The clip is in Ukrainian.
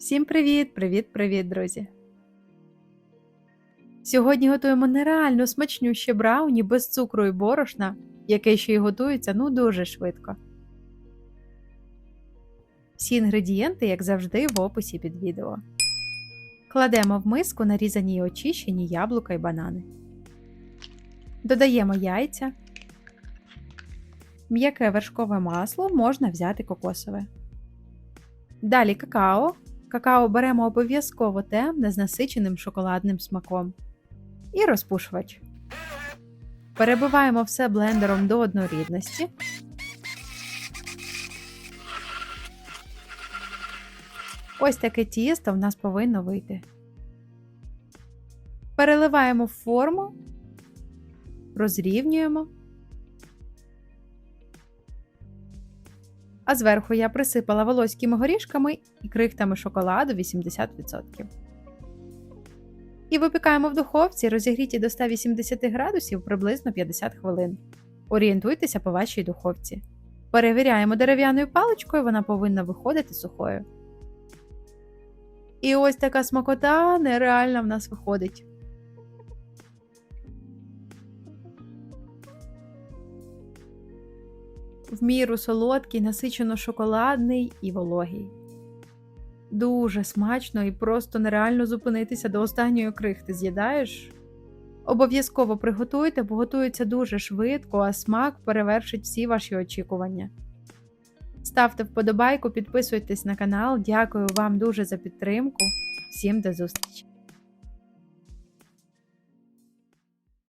Всім привіт, привіт, привіт, друзі! Сьогодні готуємо нереально смачнюще брауні без цукру і борошна, яке ще й готується ну дуже швидко. Всі інгредієнти, як завжди, в описі під відео. Кладемо в миску нарізані і очищені яблука і банани. Додаємо яйця. М'яке вершкове масло можна взяти кокосове. Далі какао. Какао беремо обов'язково темне з насиченим шоколадним смаком. І розпушувач. Перебиваємо все блендером до однорідності. Ось таке тісто в нас повинно вийти. Переливаємо в форму, розрівнюємо. А зверху я присипала волоськими горішками і крихтами шоколаду 80%. І випікаємо в духовці розігріті до 180 градусів приблизно 50 хвилин. Орієнтуйтеся по вашій духовці. Перевіряємо дерев'яною паличкою, вона повинна виходити сухою. І ось така смакота нереальна в нас виходить. В міру солодкий, насичено шоколадний і вологий. Дуже смачно і просто нереально зупинитися до останньої крихти. З'їдаєш? Обов'язково приготуйте, бо готується дуже швидко, а смак перевершить всі ваші очікування. Ставте вподобайку, підписуйтесь на канал. Дякую вам дуже за підтримку. Всім до зустрічі!